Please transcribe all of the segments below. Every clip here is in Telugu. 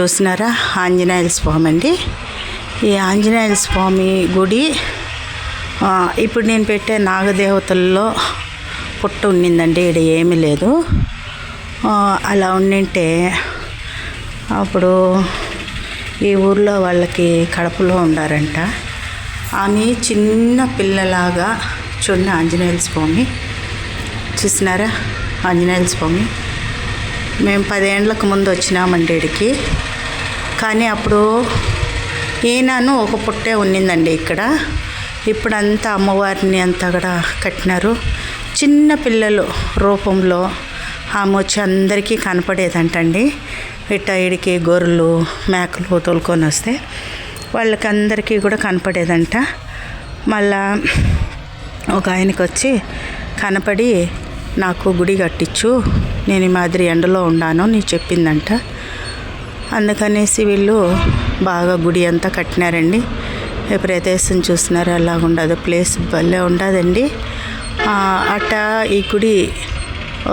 చూసినారా ఆంజనేయుల స్వామి అండి ఈ ఆంజనేయుల స్వామి గుడి ఇప్పుడు నేను పెట్టే నాగదేవతల్లో పుట్ట ఉండిందండి ఇక్కడ ఏమీ లేదు. అలా ఉండింటే అప్పుడు ఈ ఊర్లో వాళ్ళకి కడపలో ఉండారంట. ఆమె చిన్న పిల్లలాగా చూడండి ఆంజనేయుల స్వామి. చూసినారా ఆంజనేయుల స్వామి. మేము పదేండ్లకు ముందు వచ్చినామండి ఇక్కడికి కానీ అప్పుడు ఈయనను ఒక పుట్టే ఉన్నిందండి ఇక్కడ. ఇప్పుడు అంతా అమ్మవారిని అంతా కూడా కట్టినారు. చిన్న పిల్లలు రూపంలో ఆమె వచ్చి అందరికీ కనపడేదంటండి. ఇట్ట ఇడికి గొర్రెలు మేకలు తోలుకొని వస్తే వాళ్ళకి అందరికీ కూడా కనపడేదంట. మళ్ళా ఒక ఆయనకి వచ్చి కనపడి నాకు గుడి కట్టించు నేను ఈ మాదిరి ఎండలో ఉండాను నీ చెప్పిందంట. అందుకనేసి వీళ్ళు బాగా గుడి అంతా కట్టినారండి. ఏ ప్రదేశం చూస్తున్నారు ఎలా ఉండదు ప్లేస్ భలే ఉండదండి. అట్ట ఈ గుడి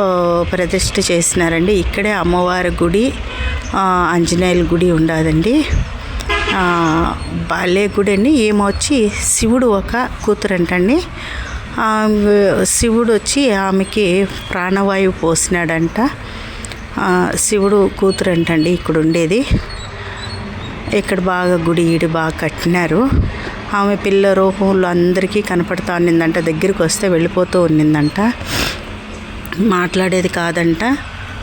ఓ, ప్రతిష్ఠ చేసినారండి. ఇక్కడే అమ్మవారి గుడి ఆంజనేయుల గుడి ఉండదండి. బాలే భలే గుడి అండి ఏమో వచ్చి శివుడు ఒక కూతురు అంటండి శివుడు వచ్చి ఆమెకి ప్రాణవాయువు పోసినాడంట. శివుడు కూతురు అంటండి ఇక్కడ ఉండేది. ఇక్కడ బాగా గుడి ఈడి బాగా కట్టినారు. ఆమె పిల్ల రూపంలో అందరికీ కనపడుతూ ఉన్నిందంట దగ్గరికి వస్తే వెళ్ళిపోతూ ఉన్నిందంట. మాట్లాడేది కాదంట.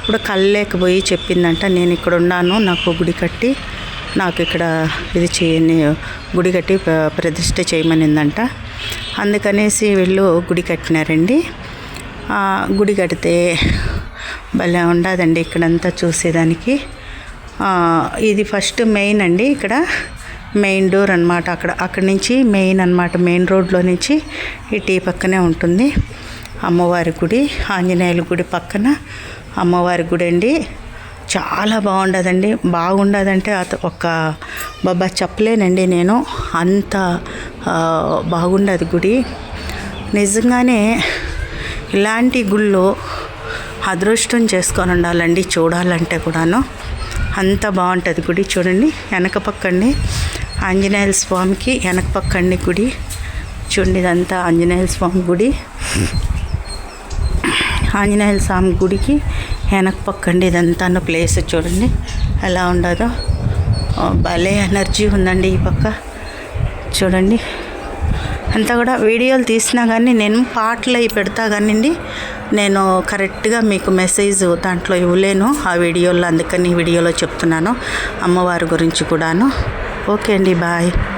ఇప్పుడు కళ్ళేకపోయి చెప్పిందంట నేను ఇక్కడ ఉన్నాను నాకు గుడి కట్టి నాకు ఇక్కడ ఇది చేయని గుడి కట్టి ప్ర- చేయమనిందంట. అందుకనేసి వీళ్ళు గుడి కట్టినారండి. గుడి కడితే భలే ఉండదండి ఇక్కడంతా చూసేదానికి. ఇది ఫస్ట్ మెయిన్ అండి ఇక్కడ. మెయిన్ డోర్ అనమాట అక్కడ అక్కడి నుంచి మెయిన్ అనమాట మెయిన్ రోడ్లో నుంచి ఇటు పక్కనే ఉంటుంది. అమ్మవారి గుడి ఆంజనేయుల గుడి పక్కన అమ్మవారి గుడి అండి చాలా బాగుండదండి. బాగుండదంటే అత ఒక బాబా చెప్పలేనండి నేను. అంత బాగుండదు గుడి. నిజంగానే ఇలాంటి గుళ్ళు అదృష్టం చేసుకొని ఉండాలండి చూడాలంటే కూడాను. అంత బాగుంటుంది గుడి చూడండి. వెనక పక్కండి. ఆంజనేయుల స్వామికి వెనక పక్కండి గుడి. చూడండి ఇదంతా ఆంజనేయుల స్వామి గుడి. ఆంజనేయుల స్వామి గుడికి వెనక పక్కండి ఇదంతా అన్న ప్లేస్ చూడండి. ఎలా ఉండదో. భలే ఎనర్జీ ఉందండి ఈ పక్క. చూడండి. అంతా కూడా వీడియోలు తీసినా కానీ నేను పాటలు అవి పెడతా కానివ్వండి నేను కరెక్ట్గా మీకు మెసేజ్ దాంట్లో ఇవ్వలేను. ఆ వీడియోలో అందుకని వీడియోలో చెప్తున్నాను. అమ్మవారి గురించి కూడాను. ఓకే అండి బాయ్